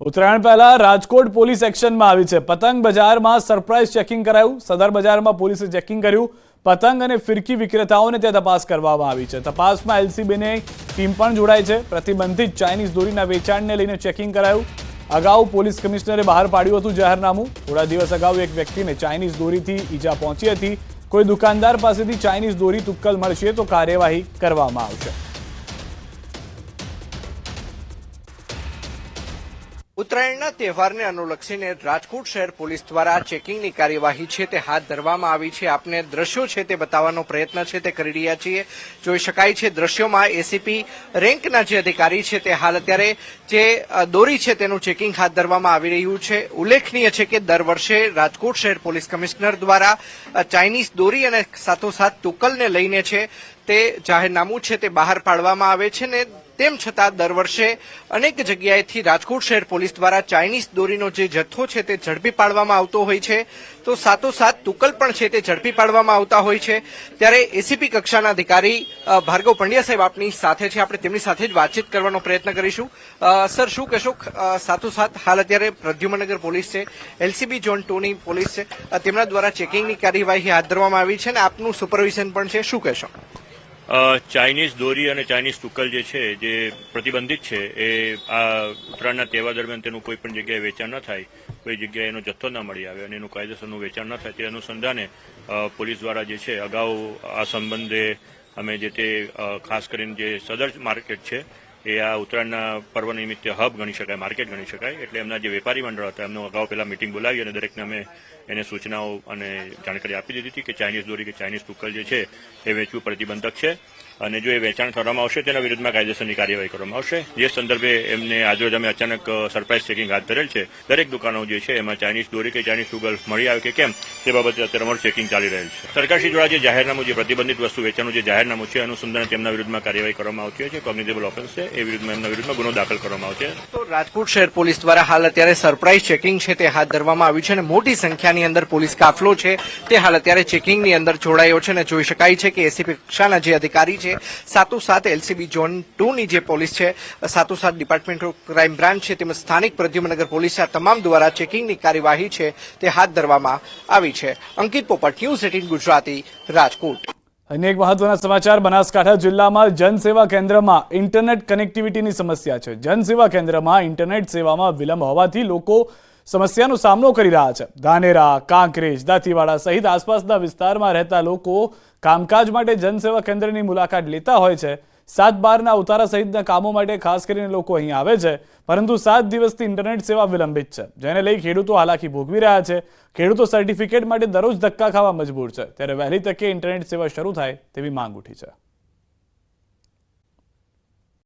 ઉત્તરાયણ પહેલા રાજકોટ પોલીસ એક્શનમાં આવી છે. પતંગ બજારમાં સરપ્રાઇઝ ચેકિંગ કરાયું. સદર બજારમાં પોલીસે ચેકિંગ કર્યું. પતંગ અને ફિરકી વિક્રેતાઓને ત્યાં તપાસ કરવામાં આવી છે. તપાસમાં એલસીબીની ટીમ પણ જોડાઈ છે. પ્રતિબંધિત ચાઇનીઝ દોરીના વેચાણને લઈને ચેકિંગ કરાયું. અગાઉ પોલીસ કમિશનરે બહાર પાડ્યું હતું જાહેરનામું. થોડા દિવસ અગાઉ એક વ્યક્તિને ચાઇનીઝ દોરીથી ઈજા પહોંચી હતી. કોઈ દુકાનદાર પાસેથી ચાઇનીઝ દોરી તુક્કલ મળશે તો કાર્યવાહી કરવામાં આવશે. ઉત્તરાયણના તહેવારને અનુલક્ષીને રાજકોટ શહેર પોલીસ દ્વારા ચેકિંગની કાર્યવાહી છે તે હાથ ધરવામાં આવી છે. આપને દ્રશ્યો છે તે બતાવવાનો પ્રયત્ન છે તે કરી રહ્યા છીએ. જોઈ શકાય છે દ્રશ્યોમાં એસીપી રેન્કના જે અધિકારી છે તે હાલ અત્યારે જે દોરી છે તેનું ચેકિંગ હાથ ધરવામાં આવી રહ્યું છે. ઉલ્લેખનીય છે કે દર વર્ષે રાજકોટ શહેર પોલીસ કમિશનર દ્વારા ચાઇનીઝ દોરી અને સાથોસાથ તુકલને લઈને છે તે જાહેરનામું છે તે બહાર પાડવામાં આવે છે ને તેમ છતાં દર વર્ષે અનેક જગ્યાએથી રાજકોટ શહેર પોલીસ દ્વારા ચાઇનીઝ દોરીનો જે જથ્થો છે તે ઝડપી પાડવામાં આવતો હોય છે. તો સાતોસાત તુકલ પણ છે તે ઝડપી પાડવામાં આવતા હોય છે. ત્યારે એસીપી કક્ષાના અધિકારી ભાર્ગવ પંડ્યા સાહેબ આપની સાથે છે. આપણે તેમની સાથે જ વાતચીત કરવાનો પ્રયત્ન કરીશું. સર, શું કહેશો? સાથોસાથ હાલ અત્યારે પ્રદ્યુમનગર પોલીસ છે એલસીબી ઝોન ટુ ની પોલીસ છે. તેમના દ્વારા ચેકિંગની કાર્યવાહી હાથ ધરવામાં આવી છે અને આપનું સુપરવિઝન પણ છે. શું કહેશો? ચાઇનીઝ દોરી અને ચાઇનીઝ તુક્કલ જે છે, જે પ્રતિબંધિત છે, એ આ ઉત્તરાયણના તહેવાર દરમિયાન તેનું કોઈ પણ જગ્યાએ વેચાણ ન થાય, કોઈ જગ્યાએ એનો જથ્થો ન મળી આવે અને એનું કાયદેસરનું વેચાણ ન થાય, તે અનુસંધાને પોલીસ દ્વારા જે છે, અગાઉ આ સંબંધે અમે જે તે ખાસ કરીને જે સદર માર્કેટ છે એ આ ઉત્તરાયણના પર્વ નિમિત્તે હબ ગણી શકાય, માર્કેટ ગણી શકાય. એટલે એમના જે વેપારી મંડળ હતા, એમનો અગાઉ પહેલા મિટિંગ બોલાવી અને દરેકને અમે એને સૂચનાઓ અને જાણકારી આપી દીધી હતી કે ચાઇનીઝ દોરી કે ચાઇનીઝ તુક્કલ જે છે, એ વેચવું પ્રતિબંધક છે. અને જો એ વેચાણ કરવામાં આવશે, તેના વિરુદ્ધમાં કાયદેસરની કાર્યવાહી કરવામાં આવશે. જે સંદર્ભે એમને આજરોજ અમે અચાનક સરપ્રાઇઝ ચેકિંગ હાથ ધરેલ છે. દરેક દુકાનો જે છે, એમાં ચાઇનીઝ દોરી કે ચાઇનીઝ સુગર મળી આવે કે કેમ, તે બાબતે અત્યારે અમારું ચેકિંગ ચાલી રહેલ છે. સરકારશ્રી દ્વારા જે જાહેરનામું, જે પ્રતિબંધિત વસ્તુ વેચાણનું જે જાહેરનામું છે, અનુસંધાને તેમના વિરુદ્ધમાં કાર્યવાહી કરવામાં આવતી હોય છે. કોગ્નિઝેબલ ઓફેન્સ છે, એ વિરુદ્ધમાં એમના વિરુદ્ધમાં ગુનો દાખલ કરવામાં આવશે. તો રાજકોટ શહેર પોલીસ દ્વારા હાલ અત્યારે સરપ્રાઇઝ ચેકિંગ છે તે હાથ ધરવામાં આવ્યું છે અને મોટી સંખ્યાની અંદર પોલીસ કાફલો છે. તે હાલ અત્યારે ચેકિંગની અંદર જોડાયો છે અને જોઈ શકાય છે કે એસીપી કક્ષાના જે અધિકારી છે સાથોસાથ એલસીબી ઝોન ટુ ની જે પોલીસ છે સાથોસાથ ડિપાર્ટમેન્ટ ઓફ ક્રાઇમ બ્રાન્ચ છે, તેમજ સ્થાનિક પ્રદ્યુમનગર પોલીસ આ તમામ દ્વારા ચેકિંગની કાર્યવાહી છે તે હાથ ધરવામાં આવી છે. અંકિત પોપટ ન્યૂઝ એટીન ગુજરાતી રાજકોટ. અન્ય એક મહત્વના સમાચાર, બનાસકાંઠા જિલ્લામાં જનસેવા કેન્દ્રમાં ઇન્ટરનેટ કનેક્ટિવિટીની સમસ્યા છે. જનસેવા કેન્દ્રમાં ઇન્ટરનેટ સેવામાં વિલંબ હોવાથી લોકો સમસ્યાનો સામનો કરી રહ્યા છે. ધાનેરા, કાંકરેજ, દાંતીવાડા સહિત આસપાસના વિસ્તારમાં રહેતા લોકો કામકાજ માટે જનસેવા કેન્દ્રની મુલાકાત લેતા હોય છે. સાત બારના ઉતારા સહિતના કામો માટે ખાસ કરીને લોકો અહીં આવે છે. પરંતુ સાત દિવસથી ઇન્ટરનેટ સેવા વિલંબિત છે. જેને લઈ ખેડૂતો હાલાકી ભોગવી રહ્યા છે. ખેડૂતો સર્ટિફિકેટ માટે દરરોજ ધક્કા ખાવા મજબૂર છે. ત્યારે વહેલી તકે ઇન્ટરનેટ સેવા શરૂ થાય તેવી માંગ ઉઠી છે.